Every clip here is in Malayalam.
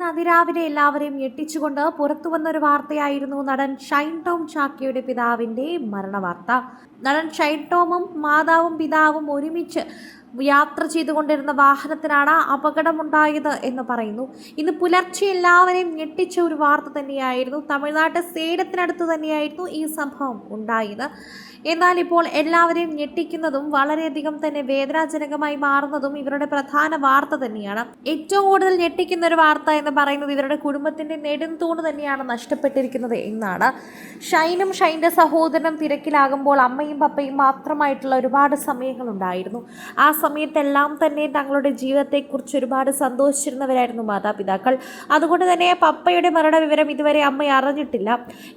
ഇന്ന് അതിരാവിലെ എല്ലാവരെയും ഞെട്ടിച്ചുകൊണ്ട് പുറത്തു വന്നൊരു വാർത്തയായിരുന്നു നടൻ ഷൈൻ ടോം ചാക്കിയുടെ പിതാവിന്റെ മരണവാർത്ത. നടൻ ഷൈൻ ടോമും മാതാവും പിതാവും ഒരുമിച്ച് യാത്ര ചെയ്തുകൊണ്ടിരുന്ന വാഹനത്തിനാണ് അപകടമുണ്ടായത് എന്ന് പറയുന്നു. ഇന്ന് പുലർച്ചെ എല്ലാവരെയും ഞെട്ടിച്ച ഒരു വാർത്ത തന്നെയായിരുന്നു. തമിഴ്നാട്ടിലെ സേലത്തിനടുത്ത് തന്നെയായിരുന്നു ഈ സംഭവം ഉണ്ടായത്. എന്നാൽ ഇപ്പോൾ എല്ലാവരെയും ഞെട്ടിക്കുന്നതും വളരെയധികം തന്നെ വേദനാജനകമായി മാറുന്നതും ഇവരുടെ പ്രധാന വാർത്ത തന്നെയാണ്. ഏറ്റവും കൂടുതൽ ഞെട്ടിക്കുന്ന ഒരു വാർത്ത എന്ന് പറയുന്നത് ഇവരുടെ കുടുംബത്തിന്റെ നെടുംതൂണ് തന്നെയാണ് നഷ്ടപ്പെട്ടിരിക്കുന്നത് എന്നാണ്. ഷൈനും ഷൈന്റെ സഹോദരനും തിരക്കിലാകുമ്പോൾ അമ്മയും പപ്പയും മാത്രമായിട്ടുള്ള ഒരുപാട് സമയങ്ങളുണ്ടായിരുന്നു. ആ സമയത്തെല്ലാം തന്നെ തങ്ങളുടെ ജീവിതത്തെക്കുറിച്ച് ഒരുപാട് സന്തോഷിച്ചിരുന്നവരായിരുന്നു മാതാപിതാക്കൾ. അതുകൊണ്ട് തന്നെ പപ്പയുടെ മരണവിവരം ഇതുവരെ അമ്മ അറിഞ്ഞിട്ടില്ല.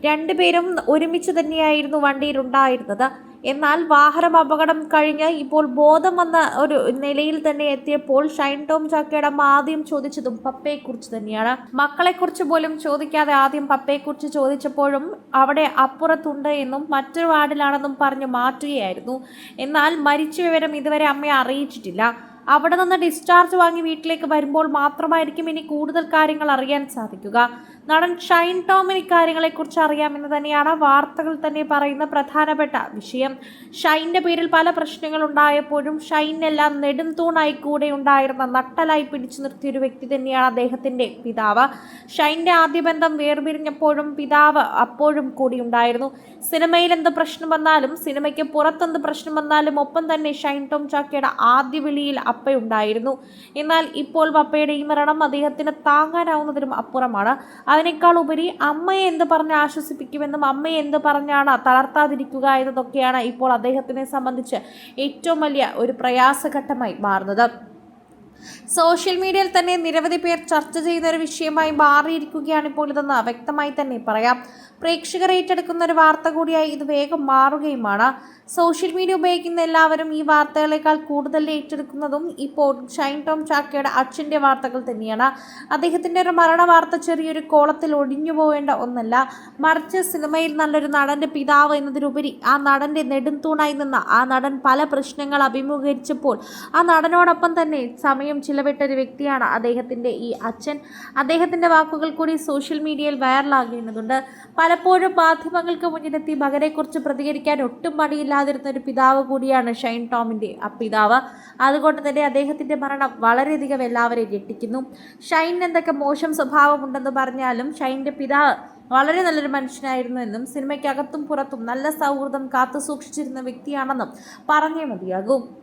രണ്ടുപേരും ഒരുമിച്ച് തന്നെയായിരുന്നു വണ്ടിയിലുണ്ടായിരുന്നത്. എന്നാൽ വാഹനം അപകടം കഴിഞ്ഞ് ഇപ്പോൾ ബോധം വന്ന ഒരു നിലയിൽ തന്നെ എത്തിയപ്പോൾ ഷൈൻ ടോം ചാക്കയുടെ ആദ്യം ചോദിച്ചതും പപ്പയെക്കുറിച്ച് തന്നെയാണ്. മക്കളെക്കുറിച്ച് പോലും ചോദിക്കാതെ ആദ്യം പപ്പയെക്കുറിച്ച് ചോദിച്ചപ്പോഴും അവിടെ അപ്പുറത്തുണ്ട് എന്നും മറ്റൊരു വാർഡിലാണെന്നും പറഞ്ഞ് മാറ്റുകയായിരുന്നു. എന്നാൽ മരിച്ച വിവരം ഇതുവരെ അമ്മയെ അറിയിച്ചിട്ടില്ല. അവിടെ നിന്ന് ഡിസ്ചാർജ് വാങ്ങി വീട്ടിലേക്ക് വരുമ്പോൾ മാത്രമായിരിക്കും ഇനി കൂടുതൽ കാര്യങ്ങൾ അറിയാൻ സാധിക്കുക. നടൻ ഷൈൻ ടോമിന് ഇക്കാര്യങ്ങളെക്കുറിച്ച് അറിയാമെന്ന് തന്നെയാണ് വാർത്തകൾ തന്നെ പറയുന്ന പ്രധാനപ്പെട്ട വിഷയം. ഷൈന്റെ പേരിൽ പല പ്രശ്നങ്ങൾ ഉണ്ടായപ്പോഴും ഷൈനെല്ലാം നെടും തൂണായി കൂടെ ഉണ്ടായിരുന്ന നട്ടലായി പിടിച്ചു നിർത്തിയ ഒരു വ്യക്തി തന്നെയാണ് അദ്ദേഹത്തിന്റെ പിതാവ്. ഷൈന്റെ ആദ്യ ബന്ധം വേർപിരിഞ്ഞപ്പോഴും പിതാവ് അപ്പോഴും കൂടി ഉണ്ടായിരുന്നു. സിനിമയിൽ എന്ത് പ്രശ്നം വന്നാലും സിനിമയ്ക്ക് പുറത്തെന്ത് പ്രശ്നം വന്നാലും ഒപ്പം തന്നെ ഷൈൻ ടോം ചാക്കയുടെ ആദ്യ വിളിയിൽ അപ്പയുണ്ടായിരുന്നു. എന്നാൽ ഇപ്പോൾ പപ്പയുടെ ഈ മരണം അദ്ദേഹത്തിന് താങ്ങാനാവുന്നതിനും അപ്പുറമാണ്. അതിനേക്കാൾ ഉപരി അമ്മയെ എന്ത് പറഞ്ഞ് ആശ്വസിപ്പിക്കുമെന്നും അമ്മയെ എന്ത് പറഞ്ഞാണ് തളർത്താതിരിക്കുക എന്നതൊക്കെയാണ് ഇപ്പോൾ അദ്ദേഹത്തിനെ സംബന്ധിച്ച് ഏറ്റവും വലിയ ഒരു പ്രയാസഘട്ടമായി മാറുന്നത്. സോഷ്യൽ മീഡിയയിൽ തന്നെ നിരവധി പേർ ചർച്ച ചെയ്യുന്ന ഒരു വിഷയമായി മാറിയിരിക്കുകയാണ് ഇപ്പോൾ ഇതെന്ന് വ്യക്തമായി തന്നെ പറയാം. പ്രേക്ഷകർ ഏറ്റെടുക്കുന്ന ഒരു വാർത്ത കൂടിയായി ഇത് വേഗം മാറുകയുമാണ്. സോഷ്യൽ മീഡിയ ഉപയോഗിക്കുന്ന എല്ലാവരും ഈ വാർത്തകളെക്കാൾ കൂടുതൽ ഏറ്റെടുക്കുന്നതും ഇപ്പോൾ ഷൈൻ ടോം ചാക്കയുടെ അച്ഛന്റെ വാർത്തകൾ തന്നെയാണ്. അദ്ദേഹത്തിന്റെ ഒരു മരണ വാർത്ത ചെറിയൊരു കോളത്തിൽ ഒഴിഞ്ഞു പോകേണ്ട ഒന്നല്ല. മറിച്ച് സിനിമയിൽ നല്ലൊരു നടന്റെ പിതാവ് എന്നതിലുപരി ആ നടന്റെ നെടുംതൂണായി നിന്ന ആ നടൻ പല പ്രശ്നങ്ങൾ അഭിമുഖീകരിച്ചപ്പോൾ ആ നടനോടൊപ്പം തന്നെ സമയം ചിലവിട്ട ഒരു വ്യക്തിയാണ് അദ്ദേഹത്തിന്റെ ഈ അച്ഛൻ. അദ്ദേഹത്തിന്റെ വാക്കുകൾ കൂടി സോഷ്യൽ മീഡിയയിൽ വൈറലാകുന്നുണ്ട് പലപ്പോഴും മാധ്യമങ്ങൾക്ക് മുന്നിലെത്തി മകനെക്കുറിച്ച് പ്രതികരിക്കാൻ ഒട്ടും മടിയില്ലാതിരുന്ന ഒരു പിതാവ് കൂടിയാണ് ഷൈൻ ടോമിന്റെ പിതാവ് അതുകൊണ്ട് തന്നെ അദ്ദേഹത്തിന്റെ മരണം വളരെയധികം എല്ലാവരെയും ഞെട്ടിക്കുന്നു. ഷൈൻ എന്തൊക്കെ മോശം സ്വഭാവമുണ്ടെന്ന് പറഞ്ഞാലും ഷൈന്റെ പിതാവ് വളരെ നല്ലൊരു മനുഷ്യനായിരുന്നു എന്നും സിനിമയ്ക്കകത്തും പുറത്തും നല്ല സൗഹൃദം കാത്തു സൂക്ഷിച്ചിരുന്ന വ്യക്തിയാണെന്നും പറഞ്ഞേ മതിയാകൂ.